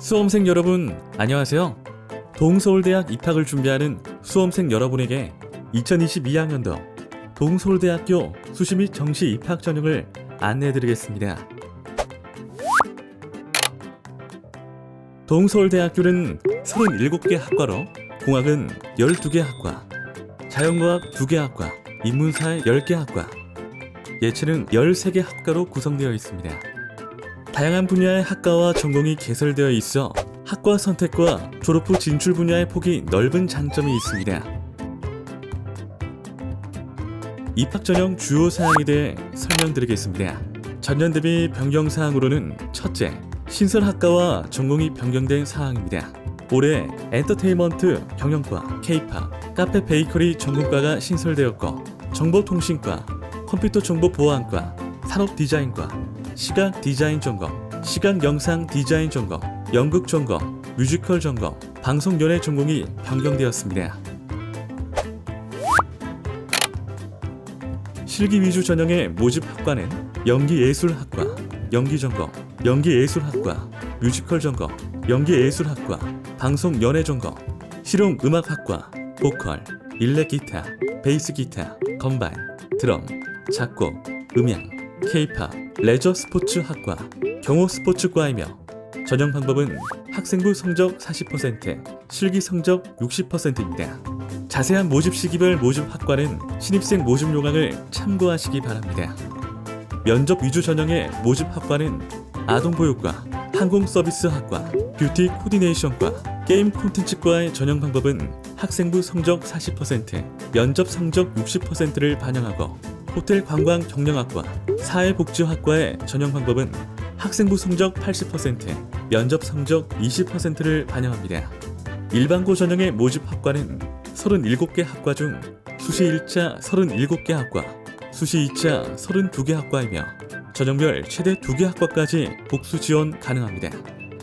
수험생 여러분, 안녕하세요. 동서울대학 입학을 준비하는 수험생 여러분에게 2022학년도 동서울대학교 수시 및 정시 입학 전형을 안내해드리겠습니다. 동서울대학교는 37개 학과로 공학은 12개 학과, 자연과학 2개 학과, 인문사회 10개 학과, 예체능 13개 학과로 구성되어 있습니다. 다양한 분야의 학과와 전공이 개설되어 있어 학과 선택과 졸업 후 진출 분야의 폭이 넓은 장점이 있습니다. 입학 전형 주요 사항에 대해 설명드리겠습니다. 전년 대비 변경 사항으로는 첫째, 신설 학과와 전공이 변경된 사항입니다. 올해 엔터테인먼트 경영과 K-팝, 카페 베이커리 전공과가 신설되었고 정보통신과, 컴퓨터 정보 보안과, 산업 디자인과, 시각 디자인 전공, 시각 영상 디자인 전공, 연극 전공, 뮤지컬 전공, 방송 연예 전공이 변경되었습니다. 실기 위주 전형의 모집 학과는 연기예술학과, 연기전공, 연기예술학과, 뮤지컬 전공, 연기예술학과, 방송연예 전공, 실용음악학과, 보컬, 일렉기타, 베이스기타, 건반, 드럼, 작곡, 음향, 케이팝, 레저 스포츠 학과, 경호 스포츠과이며 전형 방법은 학생부 성적 40%, 실기 성적 60%입니다. 자세한 모집 시기별 모집 학과는 신입생 모집 요강을 참고하시기 바랍니다. 면접 위주 전형의 모집 학과는 아동보육과, 항공서비스학과, 뷰티 코디네이션과, 게임 콘텐츠과의 전형 방법은 학생부 성적 40%, 면접 성적 60%를 반영하고 호텔 관광 경영학과, 사회복지학과의 전형 방법은 학생부 성적 80%, 면접 성적 20%를 반영합니다. 일반고 전형의 모집 학과는 37개 학과 중 수시 1차 37개 학과, 수시 2차 32개 학과이며 전형별 최대 2개 학과까지 복수 지원 가능합니다.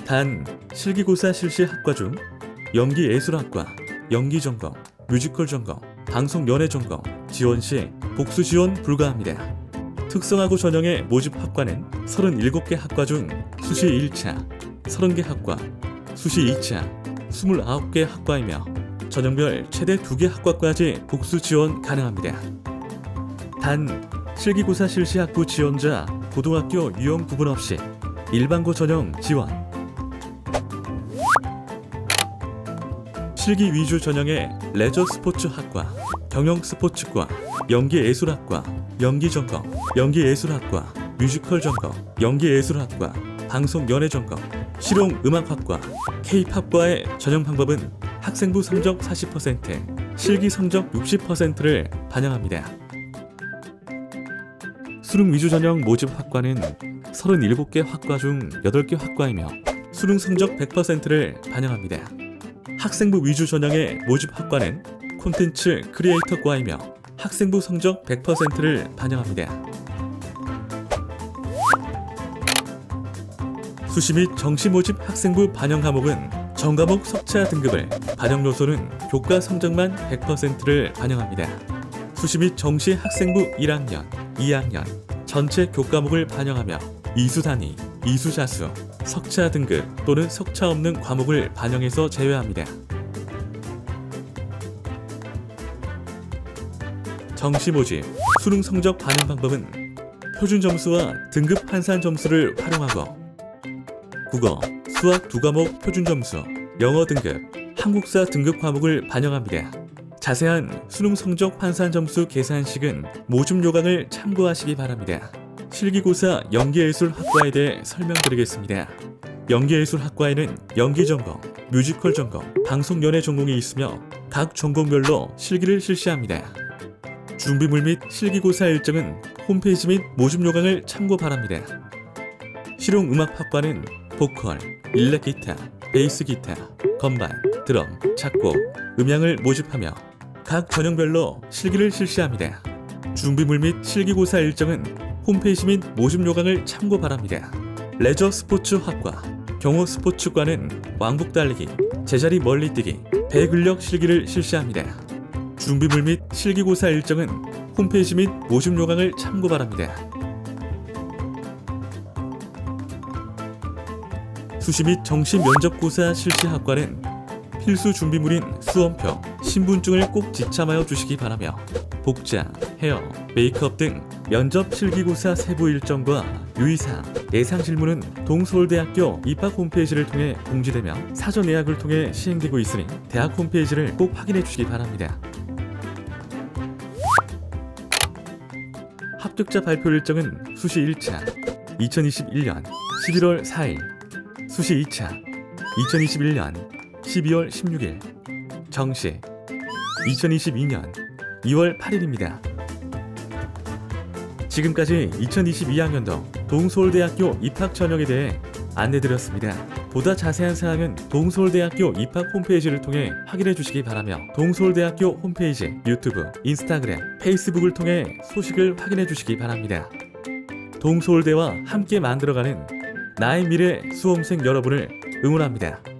단 실기고사 실시 학과 중 연기예술학과, 연기전공, 뮤지컬 전공, 방송연예 전공 지원 시 복수 지원 불가합니다. 특성화고 전형의 모집 학과는 37개 학과 중 수시 1차 30개 학과, 수시 2차 29개 학과이며 전형별 최대 2개 학과까지 복수 지원 가능합니다. 단 실기고사 실시 학부 지원자 고등학교 유형 구분 없이 일반고 전형 지원 실기 위주 전형의 레저 스포츠 학과, 경영 스포츠과, 연기 예술학과, 연기 전공, 연기 예술학과, 뮤지컬 전공, 연기 예술학과, 방송 연예 전공, 실용 음악학과, K-팝과의 전형 방법은 학생부 성적 40%, 실기 성적 60%를 반영합니다. 수능 위주 전형 모집 학과는 37개 학과 중 8개 학과이며 수능 성적 100%를 반영합니다. 학생부 위주 전형의 모집 학과는 콘텐츠 크리에이터과이며 학생부 성적 100%를 반영합니다. 수시 및 정시 모집 학생부 반영 과목은 전과목 석차 등급을 반영 요소는 교과 성적만 100%를 반영합니다. 수시 및 정시 학생부 1학년, 2학년 전체 교과목을 반영하며 이수 단위, 이수 자수, 석차 등급 또는 석차 없는 과목을 반영해서 제외합니다. 정시 모집, 수능 성적 반영 방법은 표준 점수와 등급 환산 점수를 활용하고 국어, 수학 두 과목 표준 점수, 영어 등급, 한국사 등급 과목을 반영합니다. 자세한 수능 성적 환산 점수 계산식은 모집 요강을 참고하시기 바랍니다. 실기고사 연기예술 학과에 대해 설명드리겠습니다. 연기예술 학과에는 연기 전공, 뮤지컬 전공, 방송 연예 전공이 있으며 각 전공별로 실기를 실시합니다. 준비물 및 실기고사 일정은 홈페이지 및 모집 요강을 참고 바랍니다. 실용음악학과는 보컬, 일렉 기타, 베이스 기타, 건반, 드럼, 작곡, 음향을 모집하며 각 전형별로 실기를 실시합니다. 준비물 및 실기고사 일정은 홈페이지 및 모집 요강을 참고 바랍니다. 레저 스포츠 학과, 경호 스포츠과는 왕복 달리기, 제자리 멀리 뛰기, 배근력 실기를 실시합니다. 준비물 및 실기고사 일정은 홈페이지 및 모집 요강을 참고 바랍니다. 수시 및 정시 면접고사 실시 학과는 필수 준비물인 수험표, 신분증을 꼭 지참하여 주시기 바라며 복장, 헤어, 메이크업 등 면접 실기고사 세부 일정과 유의사항, 예상 질문은 동서울대학교 입학 홈페이지를 통해 공지되며 사전 예약을 통해 시행되고 있으니 대학 홈페이지를 꼭 확인해 주시기 바랍니다. 합격자 발표 일정은 수시 1차 2021년 11월 4일 수시 2차 2021년 12월 16일 정시 2022년 2월 8일입니다. 지금까지 2022학년도 동서울대학교 입학 전형에 대해 안내드렸습니다. 보다 자세한 사항은 동서울대학교 입학 홈페이지를 통해 확인해 주시기 바라며 동서울대학교 홈페이지, 유튜브, 인스타그램, 페이스북을 통해 소식을 확인해 주시기 바랍니다. 동서울대와 함께 만들어가는 나의 미래 수험생 여러분을 응원합니다.